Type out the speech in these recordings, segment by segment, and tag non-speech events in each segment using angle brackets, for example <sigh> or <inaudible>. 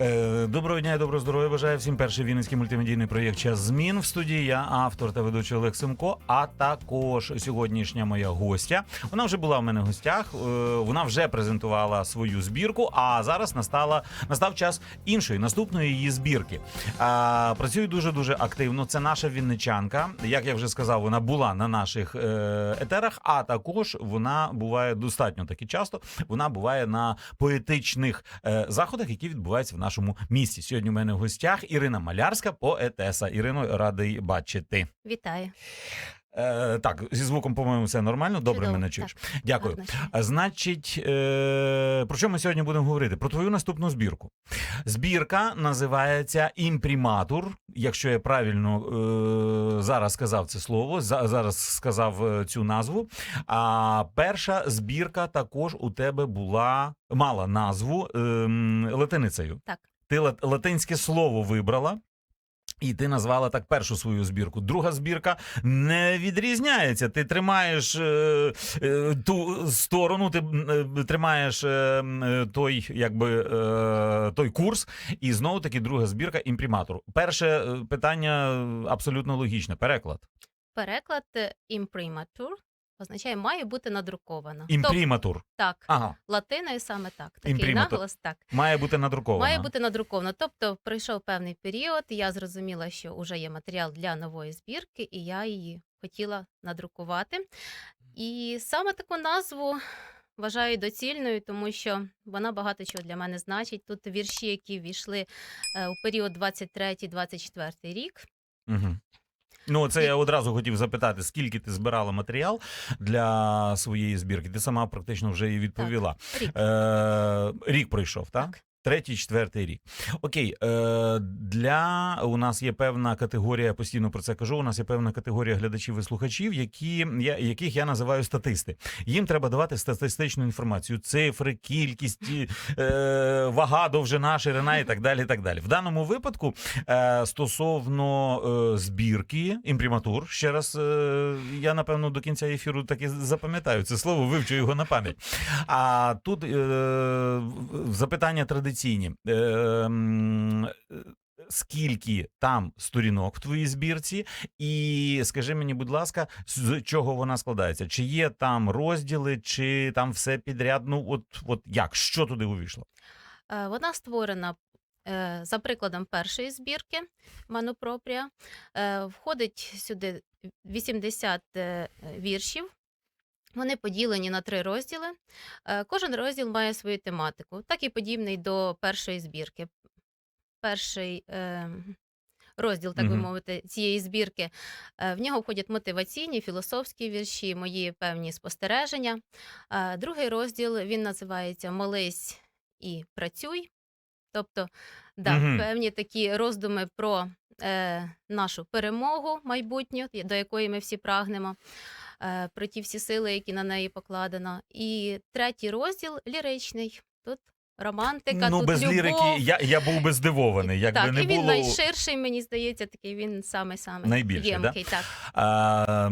Е, Доброго дня і доброго здоров'я. Бажаю всім перший вінницький мультимедійний проєкт Час змін в студії. Я автор та ведучий Олег Семко. А також сьогоднішня моя гостя. Вона вже була в мене в гостях. е, Вона вже презентувала свою збірку. А зараз настала настав час іншої наступної її збірки. Працює дуже дуже активно. Це наша вінничанка. Як я вже сказав, вона була на наших е, етерах. А також вона буває достатньо таки часто. Вона буває на поетичних заходах, які відбуваються в нашому місті. Сьогодні у мене в гостях Ірина Малярська, поетеса. Ірино, радий бачити. Вітаю. Е, так, зі звуком, по-моєму, все нормально. Добре Чудово, мене чуєш. так. Дякую. Гарно. А, Значить, е, про що ми сьогодні будемо говорити? Про твою наступну збірку. Збірка називається Імпріматур. Якщо я правильно е, зараз сказав це слово, за, зараз сказав е, цю назву. А перша збірка також у тебе була мала назву ем, латиницею. Так. Ти лат- латинське слово вибрала. І ти назвала так першу свою збірку. Друга збірка не відрізняється. Ти тримаєш е, е, ту сторону, ти е, тримаєш е, е, той, якби е, той курс, і знову таки друга збірка імпріматор. Перше е, питання е, абсолютно логічне. Переклад. Переклад imprimatur означає має бути надруковано. Імпріматур. так, Ага, латиною саме так. Такий Імприматур. наголос так. має бути надруковано. Має бути надруковано. Тобто пройшов певний період, я зрозуміла, що вже є матеріал для нової збірки, і я її хотіла надрукувати. І саме таку назву вважаю доцільною, тому що вона багато чого для мене значить. Тут вірші, які війшли е, у період 23-24 рік. Угу. Ну, це я одразу хотів запитати, скільки ти збирала матеріал для своєї збірки. Ти сама практично вже і відповіла. Рік. Е, рік пройшов, так? Так. Третій, четвертий рік. Окей, е, для у нас є певна категорія, постійно про це кажу. У нас є певна категорія глядачів і слухачів, які я, яких я називаю статисти. Їм треба давати статистичну інформацію, цифри, кількість, е, вага, довжина, ширина і так далі. І так далі. В даному випадку е, стосовно збірки імпріматур, ще раз я напевно до кінця ефіру таки запам'ятаю це слово, вивчу його на пам'ять. А тут запитання традиційні. Е, м, е, Скільки там сторінок в твоїй збірці, і скажи мені, будь ласка, з чого вона складається? Чи є там розділи, чи там все підряд? Ну, от, от як? Що туди увійшло? Е, Вона створена е, за прикладом першої збірки Манопропрія. Е, Входить сюди 80 е, віршів. Вони поділені на три розділи. Е, Кожен розділ має свою тематику, так і подібний до першої збірки. Перший е, розділ, так би мовити, цієї збірки. е, В нього входять мотиваційні, філософські вірші, мої певні спостереження. Е, Другий розділ він називається Молись і працюй. Тобто, да, Мгм. певні такі роздуми про е, нашу перемогу майбутню, до якої ми всі прагнемо, про ті всі сили, які на неї покладено. І третій розділ ліричний. Тут романтика, ну, тут без любов. лірики я, я був би здивований. Якби так, не і він було найширший, мені здається, такий він саме-саме Найбільший, да? Так. А,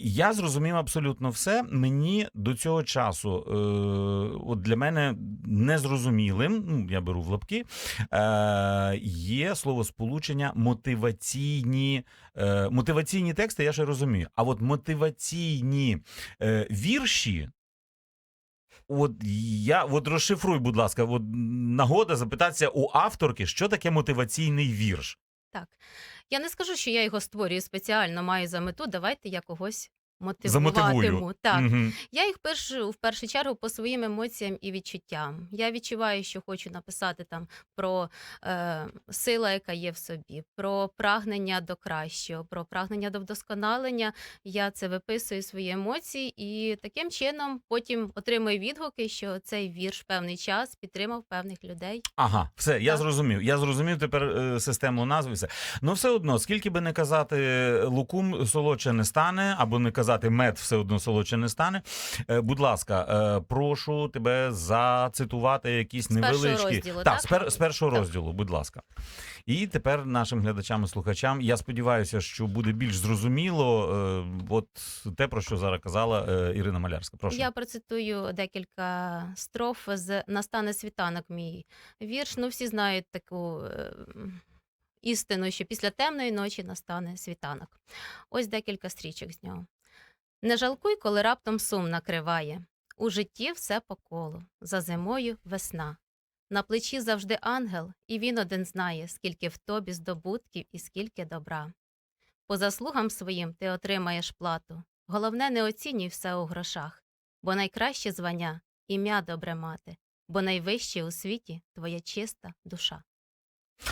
я зрозумів абсолютно все. Мені до цього часу, е, от для мене незрозумілим, ну я беру в лапки, е, є словосполучення мотиваційні. Е, мотиваційні тексти, я ще розумію. А от мотиваційні е, вірші. От я от розшифруй, будь ласка, от нагода запитатися у авторки, що таке мотиваційний вірш. Так. Я не скажу, що я його створюю спеціально, маю за мету. Давайте я когось Замотивую. мотивуватиму. Так. Мгм. Я їх пишу в першу чергу по своїм емоціям і відчуттям. Я відчуваю, що хочу написати там про е, сила, яка є в собі, про прагнення до кращого, про прагнення до вдосконалення. Я це виписую свої емоції, і таким чином потім отримую відгуки, що цей вірш певний час підтримав певних людей. Ага, все, я Так. зрозумів. Я зрозумів тепер е, систему назви. Все. Ну, все одно, скільки би не казати, лукум солодше не стане, або не казати казати, мед все одно солодше не стане. Е, будь ласка, е, прошу тебе зацитувати якісь З невеличкі розділу, так, так? з, пер, з першого Так. розділу, будь ласка. І тепер нашим глядачам і слухачам. Я сподіваюся, що буде більш зрозуміло. Е, от те, про що зараз казала Ірина Малярська. Прошу. Я процитую декілька строф з Настане світанок. Мій вірш. Ну, всі знають таку істину, що після темної ночі настане світанок. Ось декілька стрічок з нього. Не жалкуй, коли раптом сум накриває. У житті все по колу, за зимою весна. На плечі завжди ангел, і він один знає, скільки в тобі здобутків і скільки добра. По заслугам своїм ти отримаєш плату. Головне, не оцінюй все у грошах, бо найкраще звання ім'я добре мати, бо найвище у світі твоя чиста душа.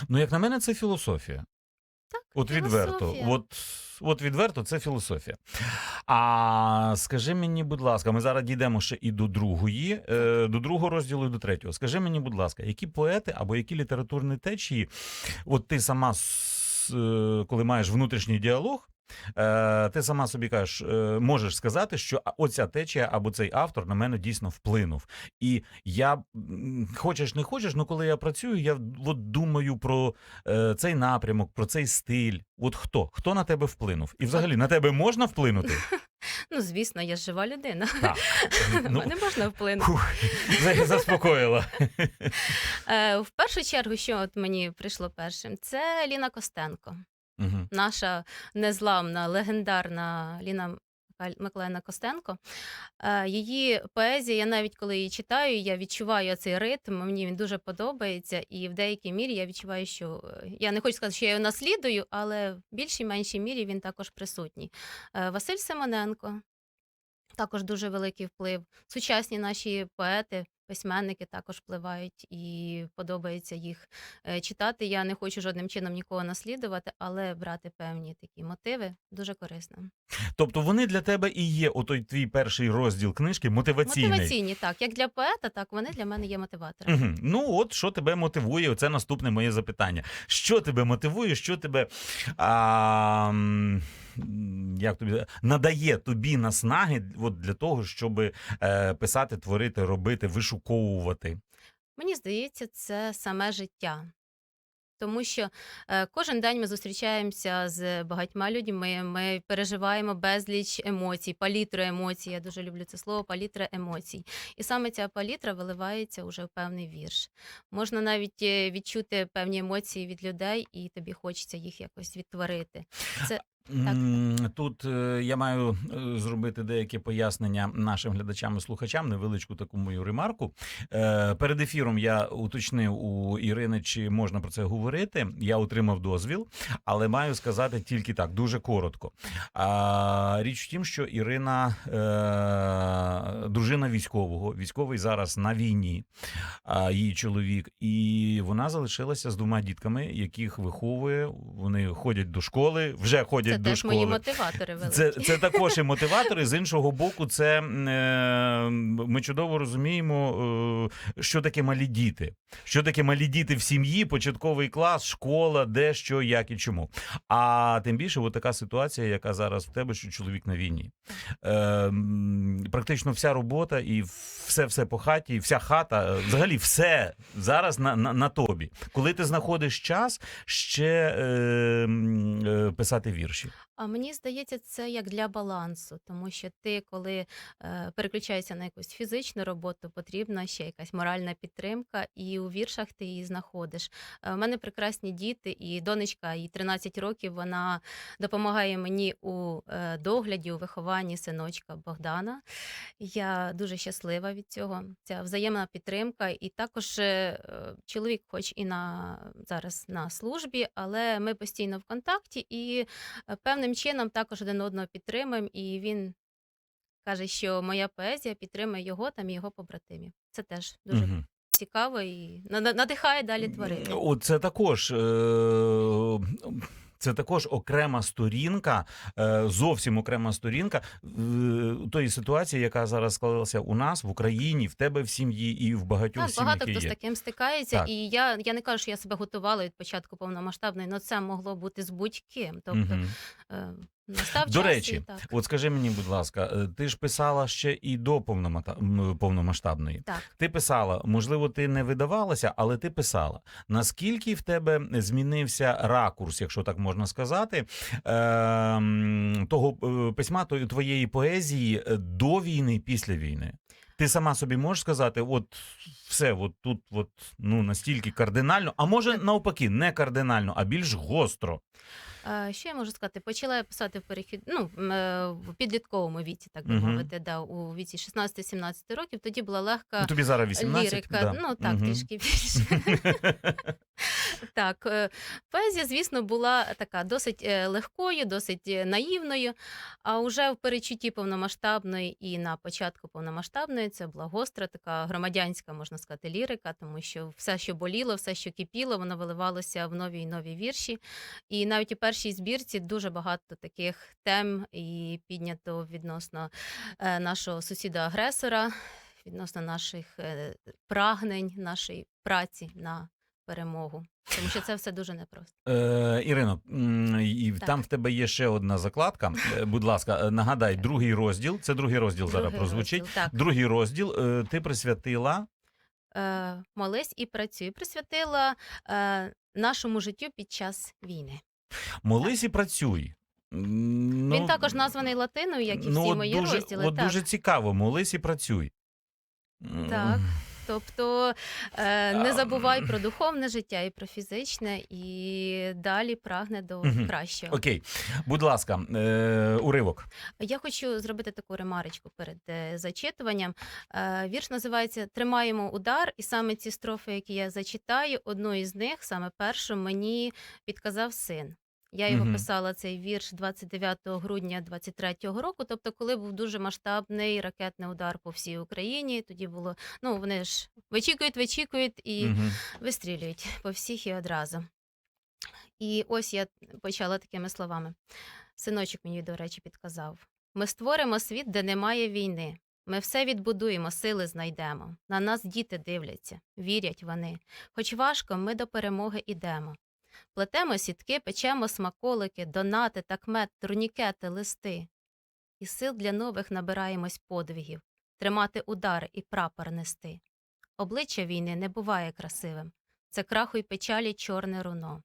Ну, як на мене, це філософія. От відверто, от, от відверто, це філософія. А скажи мені, будь ласка, ми зараз дійдемо ще і до другої, е, до другого розділу і до третього. Скажи мені, будь ласка, які поети або які літературні течії, от ти сама, е, коли маєш внутрішній діалог, е, ти сама собі кажеш, е, можеш сказати, що оця течія або цей автор на мене дійсно вплинув. І я хочеш не хочеш, ну коли я працюю, я от думаю про е, цей напрямок, про цей стиль. От хто? Хто на тебе вплинув? І взагалі на тебе можна вплинути? <laughs> Ну, звісно, я жива людина. Так. <laughs> Ну, мене можна вплинути. заспокоїла. <laughs> Е, в першу чергу, що от мені прийшло першим, це Ліна Костенко, Мгм. наша незламна, легендарна Ліна Миколаївна Костенко. Е, Її поезія, я навіть коли її читаю, я відчуваю цей ритм, мені він дуже подобається, і в деякій мірі я відчуваю, що е, я не хочу сказати, що я його наслідую, але в більшій меншій мірі він також присутній. Е, Василь Симоненко. Також дуже великий вплив. Сучасні наші поети, письменники також впливають і подобається їх е, читати. Я не хочу жодним чином нікого наслідувати, але брати певні такі мотиви дуже корисно. Тобто вони для тебе і є отой твій перший розділ книжки мотиваційний. Мотиваційні, так як для поета, так вони для мене є мотиваторами. Угу. Ну, от що тебе мотивує? Оце наступне моє запитання. Що тебе мотивує? Що тебе а, як тобі надає тобі наснаги от для того, щоб е, писати, творити, робити, вишуковувати? Мені здається, це саме життя. Тому що е, кожен день ми зустрічаємося з багатьма людьми, ми переживаємо безліч емоцій, палітру емоцій. Я дуже люблю це слово палітра емоцій. І саме ця палітра виливається уже в певний вірш. Можна навіть е, відчути певні емоції від людей, і тобі хочеться їх якось відтворити. Це М, Тут е, я маю е, зробити деякі пояснення нашим глядачам і слухачам, невеличку таку мою ремарку. Е, Перед ефіром я уточнив у Ірини, чи можна про це говорити. Я отримав дозвіл, але маю сказати тільки так, дуже коротко. Річ в тім, що Ірина дружина військового, військовий зараз на війні, її чоловік, і вона залишилася з двома дітками, яких виховує. Вони ходять до школи, вже ходять це до теж школи. мої мотиватори великі. Це, це також і мотиватори. З іншого боку, це е, ми чудово розуміємо, е, що таке малі діти. Що таке малі діти в сім'ї, початковий клас, школа, де, що, як і чому. А тим більше, от така ситуація, яка зараз в тебе, що чоловік на війні. Е, практично вся робота і все все по хаті, вся хата, взагалі все зараз на, на, на тобі. Коли ти знаходиш час ще е, е, писати вірші. А мені здається, це як для балансу, тому що ти, коли е, переключаєшся на якусь фізичну роботу, потрібна ще якась моральна підтримка, і у віршах ти її знаходиш. Е, У мене прекрасні діти, і донечка, їй 13 років, вона допомагає мені у е, догляді, у вихованні синочка Богдана. Я дуже щаслива від цього. Ця взаємна підтримка. І також е, чоловік, хоч і на зараз на службі, але ми постійно в контакті і е, певним чином також один одного підтримуємо, і він каже, що моя поезія підтримує його там і його побратимів. Це теж дуже Угу. цікаво і надихає далі творити. Це також. е, Це також окрема сторінка, е, зовсім окрема сторінка е, тої ситуації, яка зараз склалася у нас в Україні, в тебе в сім'ї і в багатьох Так, багато сім'ях хто з таким стикається, Так. і я, я не кажу, що я себе готувала від початку повномасштабної, але це могло бути з будь-ким. Тобто Мгм. Настав До час, речі, і так. от скажи мені, будь ласка, е, ти ж писала ще і до повномасштабної. так. Ти писала, можливо, ти не видавалася, але ти писала. Наскільки в тебе змінився ракурс, якщо так можна сказати, е, того е, письма, твоєї поезії е, до війни, після війни? Ти сама собі можеш сказати, от все, от тут, от ну настільки кардинально, а може навпаки, не кардинально, а більш гостро. Е, Що я можу сказати? Почала я писати в перехід, ну, е, в підлітковому віці, так би Мгм. мовити, да, у віці 16-17 років. Тоді була легка Ну, тобі зараз 18, лірика. да. Ну так, Мгм. трішки більше. Так, е, поезія, звісно, була така досить легкою, досить наївною. А вже в перечутті повномасштабної і на початку повномасштабної це була гостра, така громадянська, можна сказати, лірика, тому що все, що боліло, все, що кипіло, воно виливалося в нові і нові вірші. І навіть у першій збірці дуже багато таких тем і піднято відносно е, нашого сусіда-агресора, відносно наших е, прагнень, нашої праці на перемогу. Тому що це все дуже непросто. Е, Ірино, і Так. там в тебе є ще одна закладка. Е, Будь ласка, нагадай, другий розділ. Це другий розділ зараз прозвучить. розділ, Так, Другий розділ ти присвятила. молись і працюй. Присвятила е, нашому життю під час війни. Молись і працюй. М, Він також названий латиною, як і всі ну, от мої дуже, розділи. От так. дуже цікаво, молись і працюй. Так. Тобто е, не забувай про духовне життя і про фізичне, і далі прагне до Мгм. кращого. Окей, будь ласка, е, уривок. Я хочу зробити таку ремарочку перед е, зачитуванням. Е, Вірш називається Тримаємо удар, і саме ці строфи, які я зачитаю, одну із них, саме першу, мені підказав син. Я його Мгм. писала цей вірш 29 грудня 23-го року. Тобто, коли був дуже масштабний ракетний удар по всій Україні, тоді було ну вони ж вичікують, вичікують і Мгм. вистрілюють по всіх і одразу. І ось я почала такими словами. Синочок мені, до речі, підказав: ми створимо світ, де немає війни. Ми все відбудуємо, сили знайдемо. На нас діти дивляться, вірять вони. Хоч важко, ми до перемоги ідемо. Плетемо сітки, печемо смаколики, донати, такмет, турнікети, листи. І сил для нових набираємось подвигів, тримати удар і прапор нести. Обличчя війни не буває красивим. Це краху й печалі чорне руно.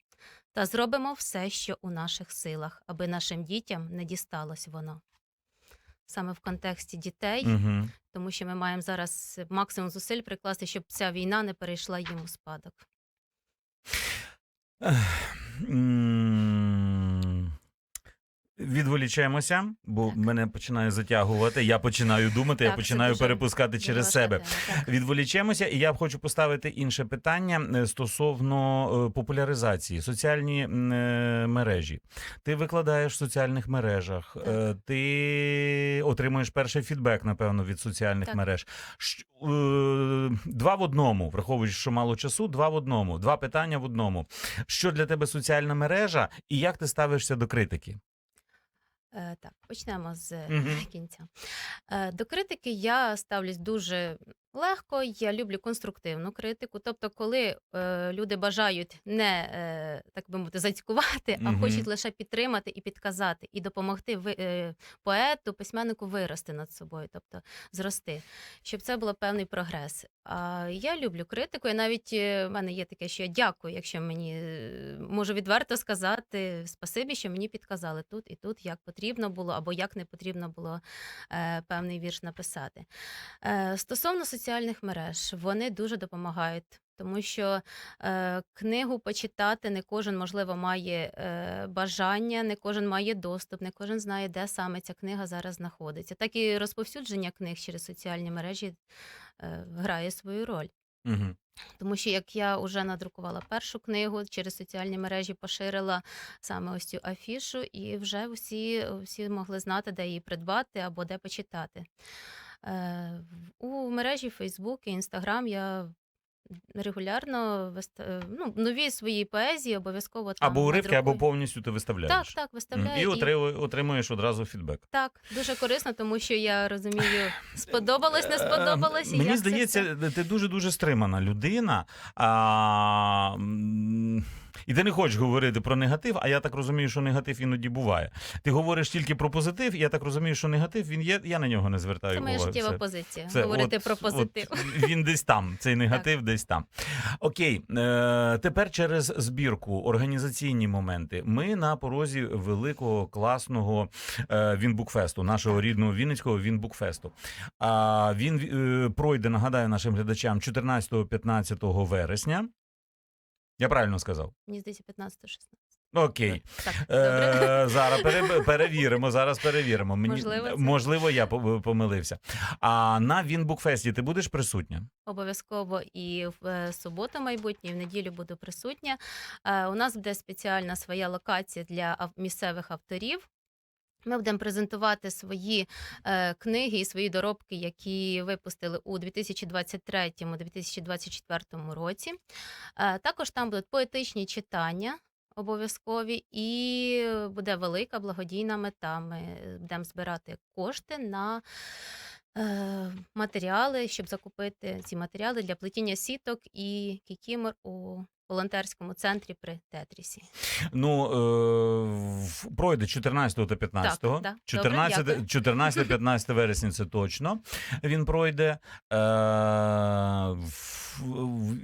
Та зробимо все, що у наших силах, аби нашим дітям не дісталось воно. Саме в контексті дітей, Мгм. тому що ми маємо зараз максимум зусиль прикласти, щоб ця війна не перейшла їм у спадок. Відволічаємося, бо мене починає затягувати. Я починаю думати, я Так, це починаю дуже- перепускати через себе. так. Відволічемося, і я хочу поставити інше питання е, стосовно е, популяризації соціальні е, мережі. Ти викладаєш в соціальних мережах, Так. ти отримуєш перший фідбек, напевно, від соціальних Так. мереж. Ш, е, Два в одному, враховуючи, що мало часу, два в одному, два питання в одному. Що для тебе соціальна мережа, і як ти ставишся до критики? Е, так, почнемо з Мгм. <laughs> кінця. Е, до критики я ставлюсь дуже легко. Я люблю конструктивну критику. Тобто, коли е, люди бажають не е, так би мовити зацькувати, а Мгм. хочуть лише підтримати і підказати, і допомогти ви, е, поету, письменнику вирости над собою, тобто зрости, щоб це було певний прогрес. А я люблю критику. І навіть в мене є таке, що я дякую, якщо мені можу відверто сказати спасибі, що мені підказали тут і тут, як потрібно було, або як не потрібно було е, певний вірш написати. Е, стосовно соціальних мереж, вони дуже допомагають. Тому що е, книгу почитати не кожен, можливо, має е, бажання, не кожен має доступ, не кожен знає, де саме ця книга зараз знаходиться. Так і розповсюдження книг через соціальні мережі е, грає свою роль. Угу. Тому що як я вже надрукувала першу книгу, через соціальні мережі поширила саме ось цю афішу, і вже всі, всі могли знати, де її придбати або де почитати. Е, у мережі Facebook і Instagram я регулярно виста... е, ну, нові свої поезії обов'язково там Або уривки, або повністю ти виставляєш. Так, так, виставляю. Mm. І отримуєш, отримуєш одразу фідбек. Так, дуже корисно, тому що я розумію, <laughs> сподобалось, не сподобалось. і Мені як це здається, все. ти дуже дуже стримана людина. А, і ти не хочеш говорити про негатив, а я так розумію, що негатив іноді буває. Ти говориш тільки про позитив, і я так розумію, що негатив він є. Я на нього не звертаю Це моя увагу. життєва позиція. Це говорити от- про позитив. От він десь там, цей <laughs> негатив десь там. Окей, е, тепер через збірку, організаційні моменти. Ми на порозі великого класного е, Вінбукфесту, нашого рідного Вінницького Вінбукфесту. А він е, пройде, нагадаю нашим глядачам, 14-15 вересня. Я правильно сказав? Мені здається, 15-16. Окей. Так. Е, <laughs> зараз пере- перевіримо. Зараз перевіримо. Мені Можливо, це- можливо, я помилився. А на Вінбукфесті ти будеш присутня? Обов'язково і в е, суботу майбутнє, і в неділю буду присутня. Е, У нас буде спеціальна своя локація для місцевих авторів. Ми будемо презентувати свої е, книги і свої доробки, які випустили у 2023-2024 році. Е, також там будуть поетичні читання. Обов'язкові і буде велика благодійна мета. Ми будемо збирати кошти на е, матеріали, щоб закупити ці матеріали для плетіння сіток і кікімор у волонтерському центрі при Тетрісі. Ну, е, пройде 14 та 15. Так, да. 14, Добре, 14-15 вересня це точно. Він пройде. Е,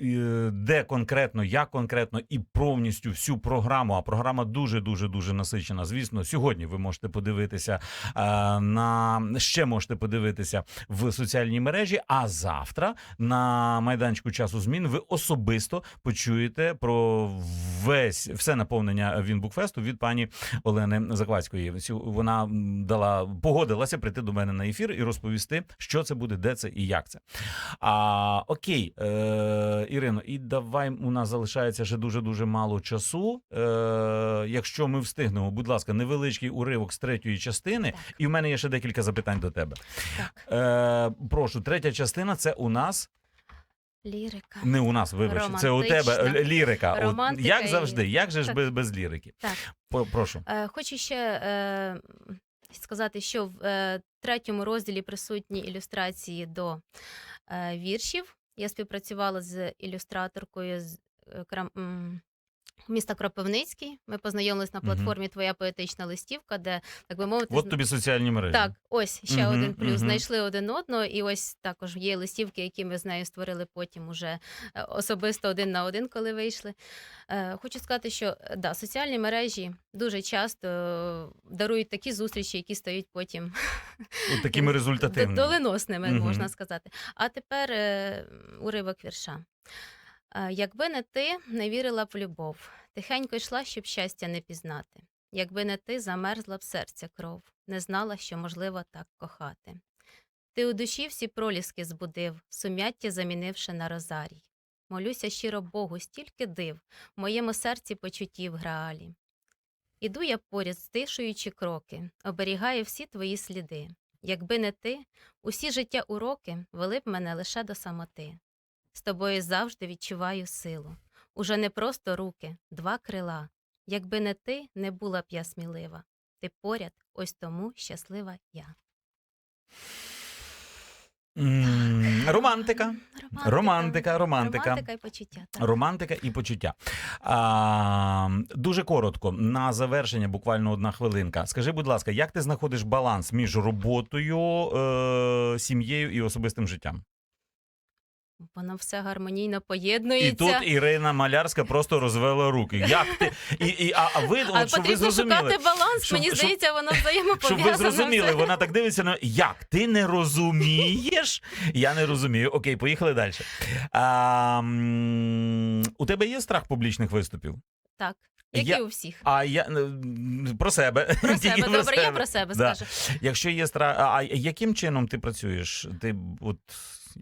е, де конкретно, як конкретно і повністю всю програму. А програма дуже дуже дуже насичена. Звісно, сьогодні ви можете подивитися е, на ще можете подивитися в соціальній мережі. А завтра на майданчику часу змін ви особисто почуєте про весь все наповнення Вінбукфесту від пані Олени Заквацької. Вона дала погодилася прийти до мене на ефір і розповісти, що це буде, де це і як це. А окей, е, Ірино, і давай у нас залишається ще дуже дуже мало часу. Е, якщо ми встигнемо, будь ласка, невеличкий уривок з третьої частини, Так. і в мене є ще декілька запитань до тебе. Так, Е, прошу, третя частина це у нас лірика. не у нас, вибач, це у тебе лірика. Романтика як і- завжди, як же ж без, без лірики? Так. Прошу. Е, Хочу ще е, сказати, що в е, третьому розділі присутні ілюстрації до е, віршів. Я співпрацювала з ілюстраторкою з е, Крам- міста Кропивницький. Ми познайомились на платформі Твоя поетична листівка, де, так би мовити, От тобі соціальні мережі. так, ось ще Мгм, один плюс. мгм. Знайшли один одного, і ось також є листівки, які ми з нею створили потім уже е, особисто один на один, коли вийшли. Е, Хочу сказати, що е, да, соціальні мережі дуже часто дарують такі зустрічі, які стають потім От <laughs> такими результативними. доленосними, Мгм. можна сказати. А тепер уривок вірша. Е, Якби не ти не вірила б в любов, тихенько йшла, щоб щастя не пізнати. Якби не ти замерзла б серця кров, не знала, що можливо так кохати. Ти у душі всі проліски збудив, сум'яття замінивши на розарій. Молюся щиро Богу, стільки див, в моєму серці почуттів граалі. Іду я поряд, стишуючи кроки, оберігаю всі твої сліди. Якби не ти, усі життя уроки вели б мене лише до самоти. З тобою завжди відчуваю силу. Уже не просто руки, два крила. Якби не ти, не була б я смілива. Ти поряд, ось тому щаслива я. М, Романтика. Романтика, романтика. Романтика і почуття. Так. Романтика і почуття. А, дуже коротко, на завершення, буквально одна хвилинка. Скажи, будь ласка, як ти знаходиш баланс між роботою, е, сім'єю і особистим життям? Воно все гармонійно поєднується. І тут Ірина Малярська просто розвела руки. Як ти і, і а, а ви а от, щоб ви зрозуміли, шукати баланс. Щоб- Мені щоб- здається, воно щоб ви зрозуміли, вона так дивиться на як ти не розумієш? Я не розумію. Окей, поїхали далі. А, у тебе є страх публічних виступів? Так, як Я- і у всіх. А я про себе. Про себе, добре, я про себе Да. скажу. Якщо є страх, а яким чином ти працюєш? Ти от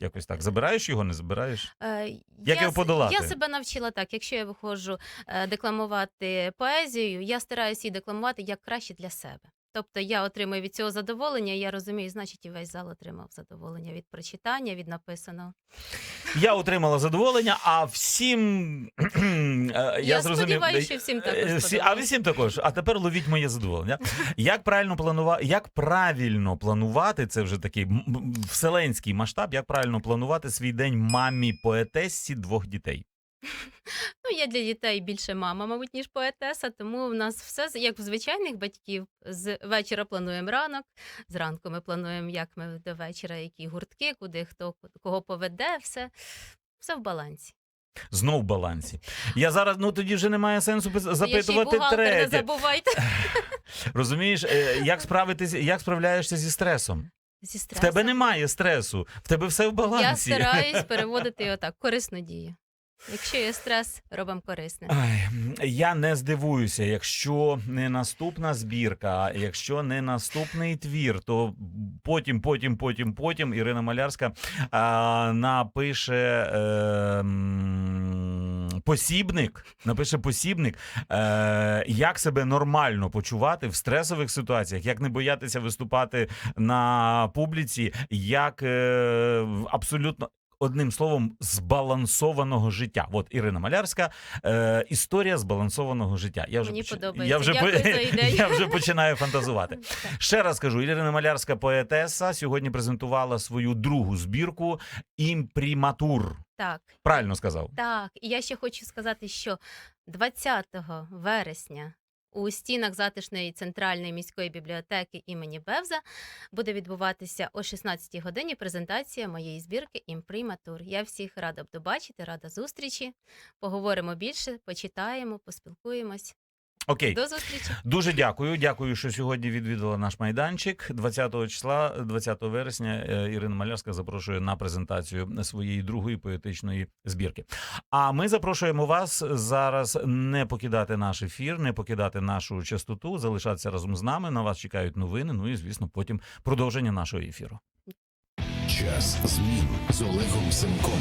якось так забираєш його, не забираєш? Е, Як я, його подолати? Я себе навчила так. Якщо я виходжу е, декламувати поезію, я стараюся її декламувати як краще для себе. Тобто я отримую від цього задоволення, я розумію, значить, і весь зал отримав задоволення від прочитання, від написаного. Я отримала задоволення, а всім е, я, Я зрозумів. сподіваюся, що всім також Е, всі- А всім також. А тепер ловіть моє задоволення. Як правильно планувати, як правильно планувати, це вже такий вселенський масштаб, як правильно планувати свій день мамі поетесці двох дітей? Ну, я для дітей більше мама, мабуть, ніж поетеса, тому в нас все як в звичайних батьків. З вечора плануємо ранок, зранку ми плануємо, як ми до вечора, які гуртки, куди хто кого поведе, все, все в балансі. Знов в балансі. Я зараз, ну тоді вже немає сенсу ще запитувати бухгалтер, не забувайте. <laughs> Розумієш, е, як справитися, як справляєшся зі стресом? Зі В тебе немає стресу, в тебе все в Я стараюсь <laughs> переводити його так, корисну дію. Якщо є стрес, робимо корисне. Ай, я не здивуюся, якщо не наступна збірка, якщо не наступний твір, то потім, потім, потім, потім Ірина Малярська а, напише. Е, Посібник, напише посібник, е, як себе нормально почувати в стресових ситуаціях, як не боятися виступати на публіці, як е, абсолютно одним словом збалансованого життя. От Ірина Малярська, е, історія збалансованого життя. Я вже Мені поч- подобається. Я вже, Дякую по- <laughs> я вже починаю фантазувати. <laughs> Ще раз кажу, Ірина Малярська поетеса сьогодні презентувала свою другу збірку Імпріматур. Так, Правильно сказав. Так, і я ще хочу сказати, що 20 вересня у стінах затишної центральної міської бібліотеки імені Бевза буде відбуватися о 16 годині презентація моєї збірки Імприматур. Я всіх рада буду бачити, рада зустрічі. Поговоримо більше, почитаємо, поспілкуємось. Окей. До зустрічі. Дуже дякую. Дякую, що сьогодні відвідала наш майданчик. 20 числа, 20 вересня, е, Ірина Малярська запрошує на презентацію своєї другої поетичної збірки. А ми запрошуємо вас зараз не покидати наш ефір, не покидати нашу частоту, залишатися разом з нами. На вас чекають новини. Ну і звісно, потім продовження нашого ефіру. Час змін з Олегом Семком.